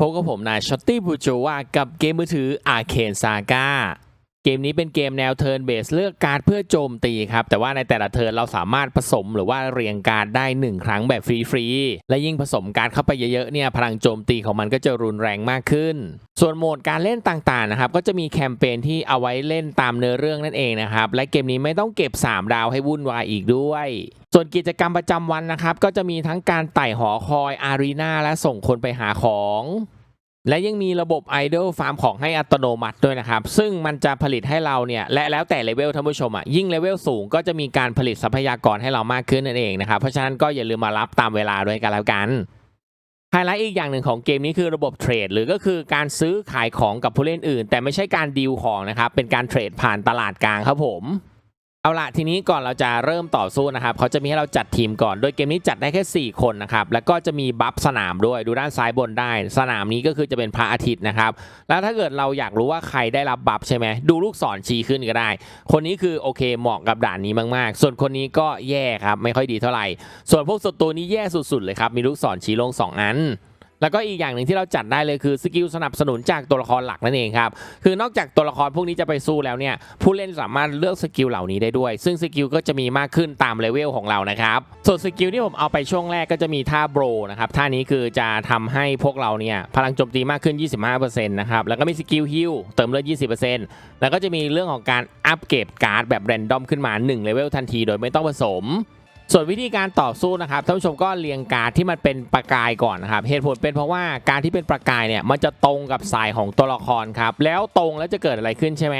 พบกับผมนายช็อตตี้บูโจวากับเกมมือถืออาเคนซาก้า เกมนี้เป็นเกมแนวเทิร์นเบสเลือกการเพื่อโจมตีครับ แต่ว่าในแต่ละเทิร์นเราสามารถผสมหรือว่าเรียงการ์ดได้ 1 ครั้งแบบฟรีๆ และยิ่งผสมการเข้าไปเยอะๆเนี่ยพลังโจมตีของมันก็จะรุนแรงมากขึ้น ส่วนโหมดการเล่นต่างๆนะครับก็จะมีแคมเปญที่เอาไว้เล่นตามเนื้อเรื่องนั่นเองนะครับและเกมนี้ไม่ต้องเก็บ 3 ดาวให้วุ่นวายอีกด้วยส่วนกิจกรรมประจำวันนะครับ ก็จะมีทั้งการไต่หอคอยอารีนาและส่งคนไปหาของ และยังมีระบบ Idle ฟาร์มของให้อัตโนมัติด้วยนะครับ ซึ่งมันจะผลิตให้เราเนี่ยและแล้วแต่เลเวลท่านผู้ชมอะยิ่งเลเวลสูงก็จะมีการผลิตทรัพยากรให้เรามากขึ้นนั่นเองนะครับ เพราะฉะนั้นก็อย่าลืมมารับตามเวลาด้วยกันแล้วกันไฮไลท์อีกอย่างหนึ่งของเกมนี้คือระบบเทรดหรือก็คือการซื้อขายของกับผู้เล่นอื่น แต่ไม่ใช่การดีลของนะครับเป็นการเทรดผ่านตลาดกลางครับผม เอาละทีนี้ก่อนเราจะเริ่มต่อสู้นะครับเขาจะมีให้เราจัดทีมก่อน โดยเกมนี้จัดได้แค่ 4 คนนะครับ แล้วก็จะมีบัฟสนามด้วยดูด้านซ้ายบนได้ สนามนี้ก็คือจะเป็นพระอาทิตย์นะครับ แล้วถ้าเกิดเราอยากรู้ว่าใครได้รับบัฟใช่ไหมดูลูกศรชี้ขึ้นก็ได้ คนนี้คือโอเคเหมาะกับด่านนี้มากๆ ส่วนคนนี้ก็แย่ครับไม่ค่อยดีเท่าไหร่ ส่วนพวกศัตรูนี้แย่สุดๆเลยครับมีลูกศรชี้ลงสองอัน แล้วก็อีกอย่างหนึ่งที่เราจัดได้เลยคือสกิลสนับสนุนจากตัวละครหลักนั่นเองครับคือนอกจากตัวละครพวกนี้จะไปสู้แล้วเนี่ยผู้เล่นสามารถเลือกสกิลเหล่านี้ได้ด้วย ซึ่งสกิลก็จะมีมากขึ้นตามเลเวลของเรานะครับส่วนสกิลที่ผมเอาไปช่วงแรกก็จะมีท่าโบรนะครับท่านี้คือจะทำให้พวกเราเนี่ยพลังโจมตีมากขึ้น 25%นะครับแล้วก็มีสกิลฮิลเติมเลือด 20%แล้วก็จะมีเรื่องของการอัปเกรดการ์ดแบบแรนดอมขึ้นมา1เลเวลทันทีโดยไม่ต้องผสม ส่วนวิธีการต่อสู้นะครับท่านผู้ชมก็เรียงการดที่มันเป็นประกายก่อนนะครับ เหตุผลเป็นเพราะว่าการที่เป็นประกายเนี่ยมันจะตรงกับสายของตัวละครครับแล้วตรงแล้วจะเกิดอะไรขึ้นใช่ไหม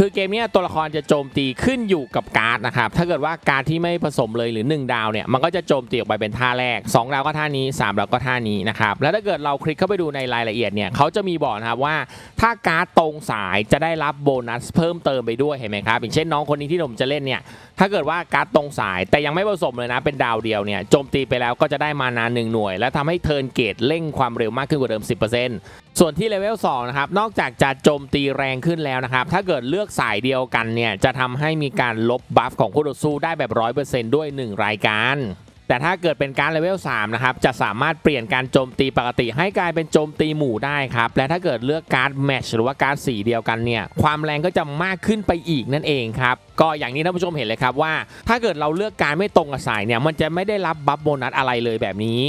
คือเกมนี้ตัวละครจะโจมตีขึ้นอยู่กับการ์ดนะครับ ถ้าเกิดว่าการ์ดที่ไม่ผสมเลยหรือ 1 ดาวเนี่ยมันก็จะโจมตีออกไปเป็นท่าแรก 2 ดาวก็ท่านี้ 3 ดาวก็ท่านี้นะครับ แล้วถ้าเกิดเราคลิกเข้าไปดูในรายละเอียดเนี่ยเขาจะมีบอกนะครับว่า ถ้าการ์ดตรงสายจะได้รับโบนัสเพิ่มเติมไปด้วยเห็นไหมครับอย่างเช่นน้องคนนี้ที่ผมจะเล่นเนี่ยถ้าเกิดว่าการ์ดตรงสายแต่ยังไม่ผสมเลยนะเป็นดาวเดียวเนี่ยโจมตีไปแล้วก็จะได้มานาหนึ่งหน่วย และทำให้เทิร์นเกตเร่งความเร็วมากขึ้นกว่าเดิม 10% ส่วนที่เลเวล2นะครับ นอกจากจะโจมตีแรงขึ้นแล้วนะครับ ถ้าเกิดเลือกสายเดียวกันเนี่ย จะทำให้มีการลบบัฟของคู่ต่อสู้ได้แบบ 100%ด้วย 1 รายการ แต่ถ้าเกิดเป็นการเลเวล3นะครับ จะสามารถเปลี่ยนการโจมตีปกติ ให้กลายเป็นโจมตีหมู่ได้ครับ และถ้าเกิดเลือกการ์ดแมชหรือว่าการ์ดสีเดียวกันเนี่ย ความแรงก็จะมากขึ้นไปอีกนั่นเองครับ ก็อย่างนี้ท่านผู้ชมเห็นเลยครับว่า ถ้าเกิดเราเลือกการไม่ตรงกับสายเนี่ย มันจะไม่ได้รับบัฟโบนัสอะไรเลยแบบนี้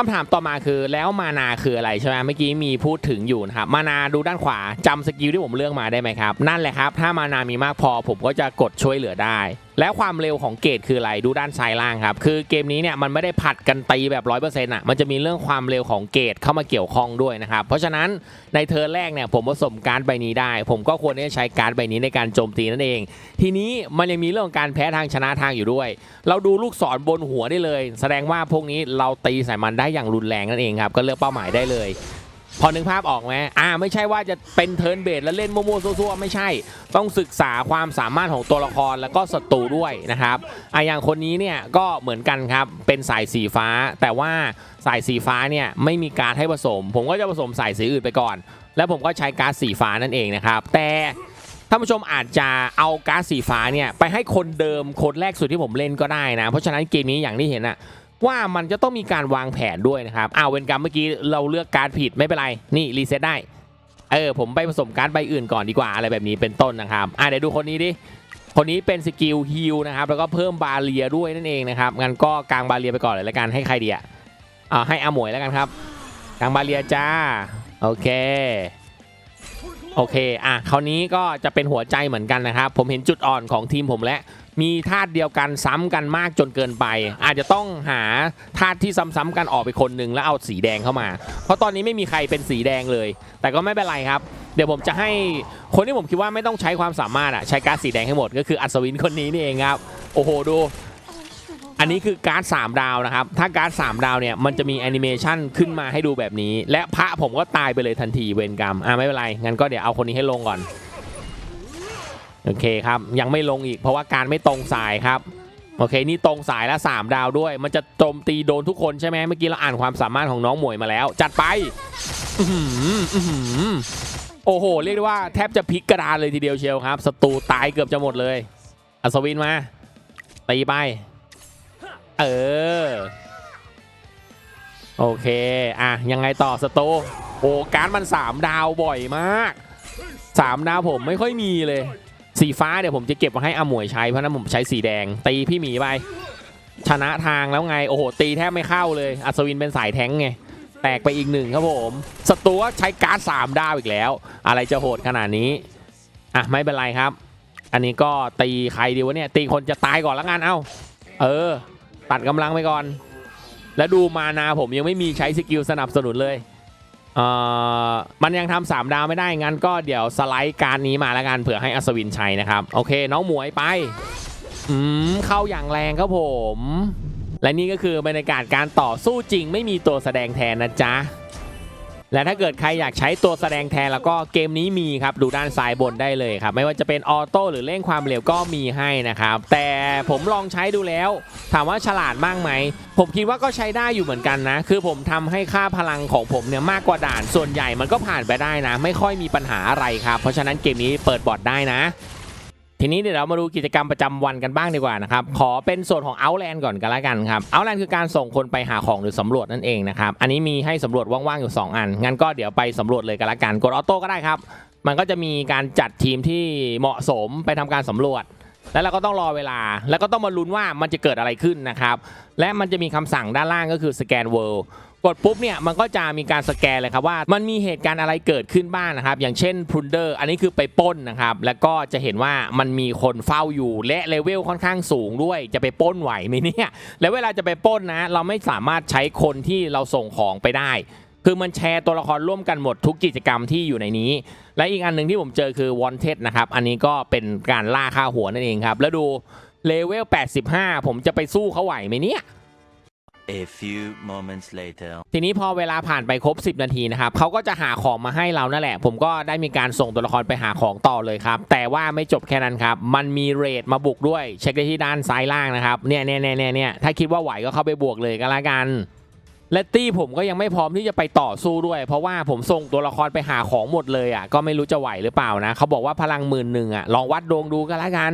คำถามต่อมาคือแล้วมานาคืออะไรใช่ไหมเมื่อกี้มีพูดถึงอยู่นะครับมานาดูด้านขวาจำสกิลที่ผมเลือกมาได้ไหมครับ นั่นแหละครับ ถ้ามานามีมากพอผมก็จะกดช่วยเหลือได้ แล้วความเร็วของเกตคืออะไรดูด้านซ้ายล่างครับ คือเกมนี้เนี่ยมันไม่ได้ผัดกันตีแบบ100%อะมันจะมีเรื่องความเร็วของเกตเข้ามาเกี่ยวข้องด้วยนะครับ เพราะฉะนั้นในเทอร์นแรกเนี่ยผมผสมการ์ดใบนี้ได้ ผมก็ควรที่จะใช้การ์ดใบนี้ในการโจมตีนั่นเอง ทีนี้มันยังมีเรื่องของการแพ้ทางชนะทางอยู่ด้วย เราดูลูกศรบนหัวได้เลย แสดงว่าพวกนี้เราตีใส่มันได้อย่างรุนแรงนั่นเองครับก็เลือกเป้าหมายได้เลย พอนึกภาพออกไหมอ่า ไม่ใช่ว่าจะเป็นเทิร์นเบสแล้วเล่นมั่วๆซั่วๆไม่ใช่ ต้องศึกษาความสามารถของตัวละครแล้วก็ศัตรูด้วยนะครับอะอย่างคนนี้เนี่ยก็เหมือนกันครับ เป็นสายสีฟ้า แต่ว่าสายสีฟ้าเนี่ยไม่มีการให้ผสม ผมก็จะผสมสายสีอื่นไปก่อน แล้วผมก็ใช้การดสีฟ้านั่นเองนะครับ แต่ท่านผู้ชมอาจจะเอาก๊าซสีฟ้าเนี่ยไปให้คนเดิมคนแรกสุดที่ผมเล่นก็ได้นะ เพราะฉะนั้นเกมนี้อย่างที่เห็นอะ ว่ามันจะต้องมีการวางแผนด้วยนะครับอ้าวเวนกรรมเมื่อกี้เราเลือกการผิดไม่เป็นไร นี่รีเซ็ตได้ เออผมไปผสมการดใบอื่นก่อนดีกว่าอะไรแบบนี้เป็นต้นนะครับ อะเดี๋ยวดูคนนี้ดิ คนนี้เป็นสกิลฮิลนะครับ แล้วก็เพิ่มบาเรียด้วยนั่นเองนะครับ งั้นก็กางบาเรียไปก่อนเลยละกันให้ใครดีอะอ่าให้อาหมวยแล้วกันครับ กางบาเรียจ้า โอเค โอเค อะ คราวนี้ก็จะเป็นหัวใจเหมือนกันนะครับ ผมเห็นจุดอ่อนของทีมผมและมีธาตุเดียวกันซ้ำกันมากจนเกินไป อาจจะต้องหาธาตุที่ซ้ำๆกันออกไปคนหนึ่งแล้วเอาสีแดงเข้ามา เพราะตอนนี้ไม่มีใครเป็นสีแดงเลย แต่ก็ไม่เป็นไรครับ เดี๋ยวผมจะให้คนที่ผมคิดว่าไม่ต้องใช้ความสามารถอะใช้การสีแดงให้หมดก็คืออัศวินคนนี้นี่เองครับ โอ้โหดู อันนี้คือการ์ด3ดาวนะครับ ถ้าการ์ด3ดาวเนี่ยมันจะมีแอนิเมชันขึ้นมาให้ดูแบบนี้ และพระผมก็ตายไปเลยทันทีเวรกรรมอะไม่เป็นไร งั้นก็เดี๋ยวเอาคนนี้ให้ลงก่อน โอเคครับ ยังไม่ลงอีกเพราะว่าการไม่ตรงสายครับ โอเค นี่ตรงสายแล้ว3ดาวด้วย มันจะโจมตีโดนทุกคนใช่ไหมเมื่อกี้เราอ่านความสามารถของน้องหมวยมาแล้ว จัดไปโอ้โห เรียกได้ว่าแทบจะพลิกกระดานเลยทีเดียวเชียวครับศัตรูตายเกือบจะหมดเลย อัศวินมาตีไป เออ โอเค อะ ยังไงต่อสโตโอ้การ์ดมัน3ดาวบ่อยมาก3ดาวผมไม่ค่อยมีเลย สีฟ้าเดี๋ยวผมจะเก็บมาให้อหมวยใช้เพราะนั้นผมใช้สีแดง ตีพี่หมีไปชนะทางแล้วไง โอ้โห ตีแทบไม่เข้าเลย อัศวินเป็นสายแท้งไง แตกไปอีกหนึ่งครับผมสตูใช้การ์ด3ดาวอีกแล้ว อะไรจะโหดขนาดนี้ อะ ไม่เป็นไรครับ อันนี้ก็ตีใครดีวะเนี่ย ตีคนจะตายก่อนล้วกัน เอ้า เออ ตัดกำลังไปก่อน แล้วดูมานาผมยังไม่มีใช้สกิลสนับสนุนเลยเอ่อมันยังทำสามดาวไม่ได้งั้นก็เดี๋ยวสไลด์การนี้มาแล้วกันเผื่อให้อัศวินใช้นะครับ โอเค น้องหมวยไปอืมเข้าอย่างแรงครับผม และนี่ก็คือบรรยากาศการต่อสู้จริงไม่มีตัวแสดงแทนนะจ๊ะ และถ้าเกิดใครอยากใช้ตัวแสดงแทนแล้วก็เกมนี้มีครับดูด้านซ้ายบนได้เลยครับ ไม่ว่าจะเป็นออโต้หรือเร่งความเร็วก็มีให้นะครับ แต่ผมลองใช้ดูแล้ว ถามว่าฉลาดมากไหม ผมคิดว่าก็ใช้ได้อยู่เหมือนกันนะ คือผมทำให้ค่าพลังของผมเนี่ยมากกว่าด่านส่วนใหญ่มันก็ผ่านไปได้นะ ไม่ค่อยมีปัญหาอะไรครับ เพราะฉะนั้นเกมนี้เปิดบอร์ดได้นะ ทีนี้เดี๋ยวเรามาดูกิจกรรมประจำวันกันบ้างดีกว่านะครับ ขอเป็นส่วนของ Outland ก่อนกันละกันครับ Outland คือการส่งคนไปหาของหรือสำรวจนั่นเองนะครับ อันนี้มีให้สำรวจว่างๆอยู่ 2 อัน งั้นก็เดี๋ยวไปสำรวจเลยกันละกัน กดออโต้ก็ได้ครับ มันก็จะมีการจัดทีมที่เหมาะสมไปทำการสำรวจ แล้วเราก็ต้องรอเวลา แล้วก็ต้องมาลุ้นว่ามันจะเกิดอะไรขึ้นนะครับ และมันจะมีคำสั่งด้านล่างก็คือสแกนเวิลด์ กดปุ๊บเนี่ยมันก็จะมีการสแกนเลยครับว่ามันมีเหตุการณ์อะไรเกิดขึ้นบ้างนะครับ อย่างเช่นพุนเดอร์อันนี้คือไปป้นนะครับ แล้วก็จะเห็นว่ามันมีคนเฝ้าอยู่และเลเวลค่อนข้างสูงด้วย จะไปป้นไหวไหมเนี่ยแล้วเวลาจะไปป้นนะ เราไม่สามารถใช้คนที่เราส่งของไปได้ คือมันแชร์ตัวละครร่วมกันหมดทุกกิจกรรมที่อยู่ในนี้ และอีกอันหนึ่งที่ผมเจอคือ Wanted นะครับอันนี้ก็เป็นการล่าค่าหัวนั่นเองครับแล้วดูเลเวล85 ผมจะไปสู้เขาไหวไหมเนี่ย A few moments later. ทีนี้พอเวลาผ่านไปครบ 10 นาทีนะครับเขาก็จะหาของมาให้เรานั่นแหละ ผมก็ได้มีการส่งตัวละครไปหาของต่อเลยครับ แต่ว่าไม่จบแค่นั้นครับ มันมีเรทมาบุกด้วย เช็คได้ที่ด้านซ้ายล่างนะครับ เนี่ยเนี่ยเนี่ยเนี่ยเนี่ยถ้าคิดว่าไหวก็เข้าไปบวกเลยก็แล้วกันและตี้ผมก็ยังไม่พร้อมที่จะไปต่อสู้ด้วย เพราะว่าผมส่งตัวละครไปหาของหมดเลยอะก็ไม่รู้จะไหวหรือเปล่านะเขาบอกว่าพลังหมื่นหนึ่งอะลองวัดดวงดูก็แล้วกัน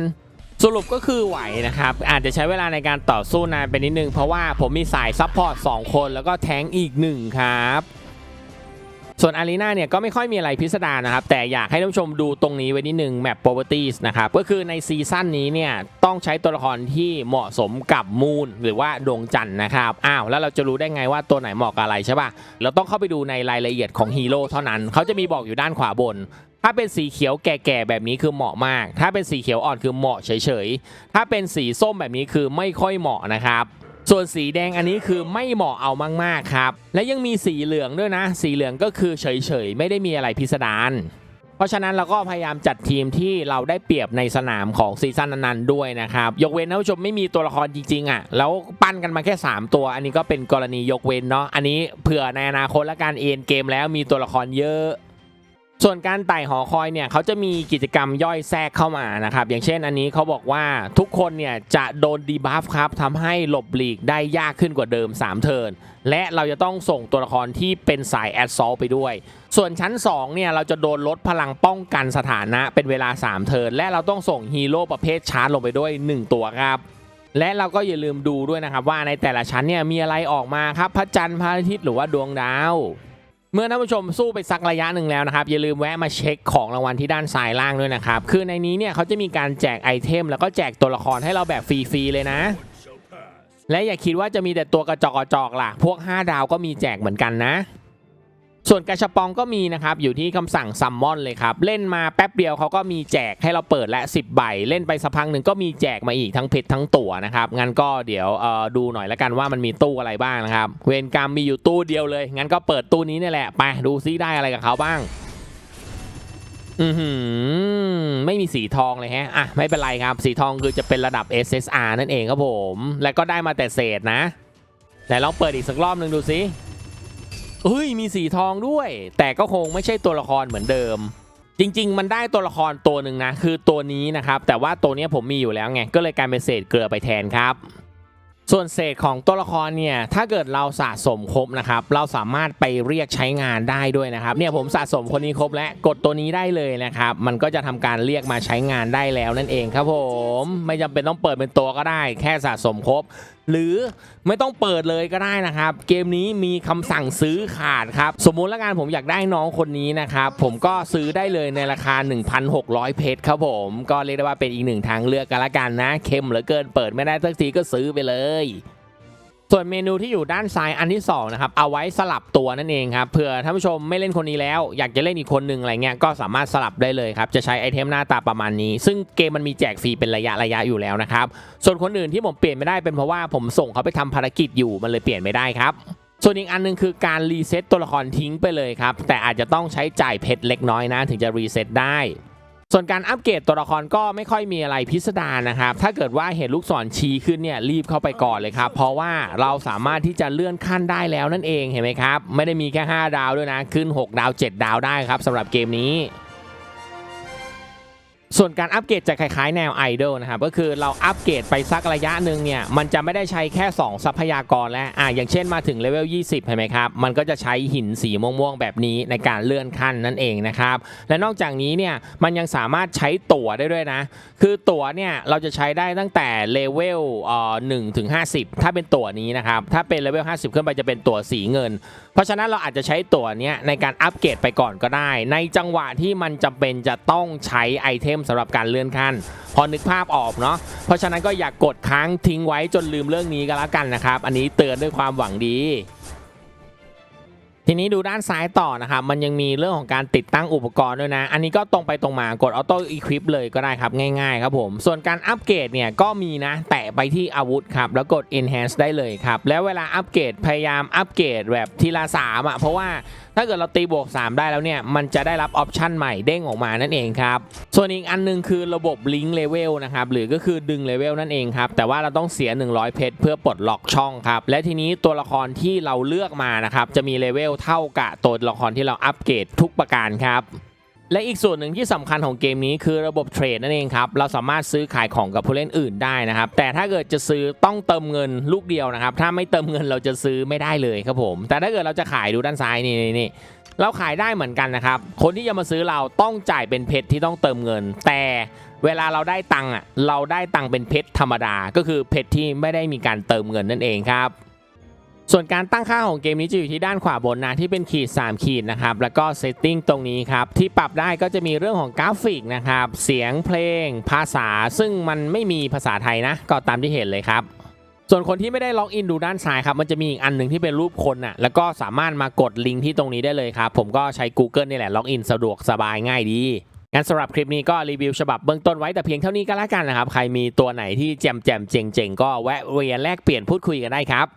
สรุปก็คือไหวนะครับ อาจจะใช้เวลาในการต่อสู้นานไปนิดนึง เพราะว่าผมมีสายซัพพอร์ต2คนแล้วก็แทงอีก1ครับ ส่วนอารีนาเนี่ยก็ไม่ค่อยมีอะไรพิสดารนะครับ แต่อยากให้ท่านผู้ชมดูตรงนี้ไว้นิดนึงแมป properties นะครับ ก็คือในซีซั่นนี้เนี่ย ต้องใช้ตัวละครที่เหมาะสมกับมูนหรือว่าดวงจันทร์นะครับอ้าวแล้วเราจะรู้ได้ไงว่าตัวไหนเหมาะกับอะไรใช่ป่ะเราต้องเข้าไปดูในรายละเอียดของฮีโร่เท่านั้นเขาจะมีบอกอยู่ด้านขวาบน ถ้าเป็นสีเขียวแก่ๆแบบนี้คือเหมาะมาก ถ้าเป็นสีเขียวอ่อนคือเหมาะเฉยๆ ถ้าเป็นสีส้มแบบนี้คือไม่ค่อยเหมาะนะครับส่วนสีแดงอันนี้คือไม่เหมาะเอามากๆครับ และยังมีสีเหลืองด้วยนะ สีเหลืองก็คือเฉยๆ ไม่ได้มีอะไรพิสดาร เพราะฉะนั้นเราก็พยายามจัดทีมที่เราได้เปรียบในสนามของซีซั่นนั้นๆด้วยนะครับ ยกเว้นท่านผู้ชมไม่มีตัวละครจริงๆอะ แล้วปั้นกันมาแค่ 3 ตัว อันนี้ก็เป็นกรณียกเว้นเนาะ อันนี้เผื่อในอนาคตและการเอ็นเกมแล้วมีตัวละครเยอะ ส่วนการไต่หอคอยเนี่ยเขาจะมีกิจกรรมย่อยแทรกเข้ามานะครับอย่างเช่นอันนี้เขาบอกว่าทุกคนเนี่ยจะโดนดีบัฟครับทำให้หลบหลีกได้ยากขึ้นกว่าเดิม 3 เทิร์นและเราจะต้องส่งตัวละครที่เป็นสายแอดซอลไปด้วย ส่วนชั้น 2 เนี่ยเราจะโดนลดพลังป้องกันสถานะเป็นเวลา 3 เทิร์นและเราต้องส่งฮีโร่ประเภทชาร์จลงไปด้วย 1 ตัวครับและเราก็อย่าลืมดูด้วยนะครับว่าในแต่ละชั้นเนี่ยมีอะไรออกมาครับพระจันทร์พระอาทิตย์หรือว่าดวงดาว เมื่อท่านผู้ชมสู้ไปสักระยะหนึ่งแล้วนะครับ อย่าลืมแวะมาเช็คของรางวัลที่ด้านซ้ายล่างด้วยนะครับ คือในนี้เนี่ยเขาจะมีการแจกไอเทม แล้วก็แจกตัวละครให้เราแบบฟรีๆเลยนะ และอย่าคิดว่าจะมีแต่ตัวกระจอกกระจอกล่ะ พวก 5 ดาวก็มีแจกเหมือนกันนะ ส่วนกระชับปองก็มีนะครับอยู่ที่คำสั่งซัมมอนเลยครับ เล่นมาแป๊บเดียวเขาก็มีแจกให้เราเปิดและ 10 ใบ เล่นไปสักพักหนึ่งก็มีแจกมาอีกทั้งเพชรทั้งตั๋วนะครับงั้นก็เดี๋ยวดูหน่อยล้วกันว่ามันมีตู้อะไรบ้างนะครับ เวรกรรมมีอยู่ตู้เดียวเลย งั้นก็เปิดตู้นี้นี่แหละไปดูซิได้อะไรกับเขาบ้างอือหือไม่มีสีทองเลยฮะ อะ ไม่เป็นไรครับ สีทองคือจะเป็นระดับ SSR นั่นเองครับผม และก็ได้มาแต่เศษนะ แต่ลองเปิดอีกสักรอบหนึ่งดูสิ เฮ้ยมีสีทองด้วย แต่ก็คงไม่ใช่ตัวละครเหมือนเดิม จริง ๆ มันได้ตัวละครตัวหนึ่งนะ คือตัวนี้นะครับ แต่ว่าตัวนี้ผมมีอยู่แล้วไง ก็เลยกลายเป็นเศษเกลือไปแทนครับ ส่วนเศษของตัวละครเนี่ย ถ้าเกิดเราสะสมครบนะครับ เราสามารถไปเรียกใช้งานได้ด้วยนะครับ เนี่ยผมสะสมคนนี้ครบแล้วกดตัวนี้ได้เลยนะครับ มันก็จะทำการเรียกมาใช้งานได้แล้วนั่นเองครับผม ไม่จำเป็นต้องเปิดเป็นตัวก็ได้ แค่สะสมครบ หรือไม่ต้องเปิดเลยก็ได้นะครับ เกมนี้มีคำสั่งซื้อขาดครับ สมมุติละกันผมอยากได้น้องคนนี้นะครับ ผมก็ซื้อได้เลยในราคา 1,600 เพชรครับผม ก็เรียกได้ว่าเป็นอีกหนึ่งทางเลือกกันละกันนะ เข้มเหลือเกินเปิดไม่ได้สักทีก็ซื้อไปเลย ส่วนเมนูที่อยู่ด้านซ้ายอันที่สองนะครับเอาไว้สลับตัวนั่นเองครับเผื่อท่านผู้ชมไม่เล่นคนนี้แล้ว อยากจะเล่นอีกคนหนึ่งอะไรเงี้ยก็สามารถสลับได้เลยครับจะใช้ไอเทมหน้าตาประมาณนี้ ซึ่งเกมมันมีแจกฟรีเป็นระยะระยะอยู่แล้วนะครับส่วนคนอื่นที่ผมเปลี่ยนไม่ได้เป็นเพราะว่าผมส่งเขาไปทำภารกิจอยู่มันเลยเปลี่ยนไม่ได้ครับส่วนอีกอันหนึงคือการรีเซ็ตตัวละครทิ้งไปเลยครับแต่อาจจะต้องใช้จ่ายเพชรเล็กน้อยนะถึงจะรีเซ็ตได้ ส่วนการอัปเกรดตัวละครก็ไม่ค่อยมีอะไรพิสดารนะครับ ถ้าเกิดว่าเห็นลูกศรชี้ขึ้นเนี่ยรีบเข้าไปก่อนเลยครับ เพราะว่าเราสามารถที่จะเลื่อนขั้นได้แล้วนั่นเองเห็นไหมครับ ไม่ได้มีแค่ 5 ดาวด้วยนะ ขึ้น 6 ดาว 7 ดาวได้ครับสำหรับเกมนี้ ส่วนการอัปเกรดจะคล้ายๆแนวไอดอลนะครับก็คือเราอัปเกรดไปสักระยะหนึ่งเนี่ยมันจะไม่ได้ใช้แค่ 2 ทรัพยากรแล้วอะอย่างเช่นมาถึงเลเวล 20 เห็นไหมครับ มันก็จะใช้หินสีม่วงๆ แบบนี้ในการเลื่อนขั้นนั่นเองนะครับ และนอกจากนี้เนี่ยมันยังสามารถใช้ตั๋วได้ด้วยนะ คือตั๋วเนี่ยเราจะใช้ได้ตั้งแต่เลเวลเอ่อ1ถึง50ถ้าเป็นตั๋วนี้นะครับถ้าเป็นเลเวล 50 ขึ้นไปจะเป็นตั๋วสีเงิน เพราะฉะนั้นเราอาจจะใช้ตั๋วเนี้ยในการอัปเกรดไปก่อนก็ได้ ในจังหวะที่มันจำเป็นจะต้องใช้ไอเทมสำหรับการเลื่อนขั้น พอนึกภาพออกเนาะเพราะฉะนั้นก็อย่ากกดค้างทิ้งไว้จนลืมเรื่องนี้ก็แล้วกันนะครับ อันนี้เตือนด้วยความหวังดีทีนี้ดูด้านซ้ายต่อนะครับ มันยังมีเรื่องของการติดตั้งอุปกรณ์ด้วยนะ อันนี้ก็ตรงไปตรงมากดออโต้อีควิปเลยก็ได้ครับ ง่ายๆครับผม ส่วนการอัปเกรดเนี่ยก็มีนะ แตะไปที่อาวุธครับ แล้วกด enhance ได้เลยครับ แล้วเวลาอัปเกรดพยายามอัปเกรดแบบทีละสามอะ เพราะว่า ถ้าเกิดเราตีบวก 3 ได้แล้วเนี่ย มันจะได้รับออปชันใหม่เด้งออกมานั่นเองครับ ส่วนอีกอันหนึงคือระบบลิงก์เลเวลนะครับ หรือก็คือดึงเลเวลนั่นเองครับ แต่ว่าเราต้องเสีย 100 เพชรเพื่อปลดล็อกช่องครับ และทีนี้ตัวละครที่เราเลือกมานะครับ จะมีเลเวลเท่ากับตัวละครที่เราอัปเกรดทุกประการครับ และอีกส่วนหนึ่งที่สำคัญของเกมนี้คือระบบเทรดนั่นเองครับ เราสามารถซื้อขายของกับผู้เล่นอื่นได้นะครับ แต่ถ้าเกิดจะซื้อต้องเติมเงินลูกเดียวนะครับ ถ้าไม่เติมเงินเราจะซื้อไม่ได้เลยครับผม แต่ถ้าเกิดเราจะขายดูด้านซ้ายนี่นี่นี่เราขายได้เหมือนกันนะครับ คนที่จะมาซื้อเราต้องจ่ายเป็นเพชรที่ต้องเติมเงิน แต่เวลาเราได้ตังค์อะ เราได้ตังค์เป็นเพชรธรรมดา ก็คือเพชรที่ไม่ได้มีการเติมเงินนั่นเองครับ ส่วนการตั้งค่าของเกมนี้จะอยู่ที่ด้านขวาบนนะที่เป็นขีด 3 ขีดนะครับ แล้วก็เซตติ้งตรงนี้ครับ ที่ปรับได้ก็จะมีเรื่องของกราฟิกนะครับ เสียงเพลง ภาษา ซึ่งมันไม่มีภาษาไทยนะ ก็ตามที่เห็นเลยครับ ส่วนคนที่ไม่ได้ล็อกอินดูด้านซ้ายครับ มันจะมีอีกอันหนึ่งที่เป็นรูปคนน่ะแล้วก็สามารถมากดลิงก์ที่ตรงนี้ได้เลยครับ ผมก็ใช้ Google นี่แหละล็อกอินสะดวกสบายง่ายดีงั้นสำหรับคลิปนี้ก็รีวิวฉบับเบื้องต้นไว้แต่เพียงเท่านี้ก็แล้วกันนะครับใครมีตัวไหนที่แจมแจมๆเจ๋งๆก็แวะเวียนแลกเปลี่ยนพูดคุยกันได้ครับ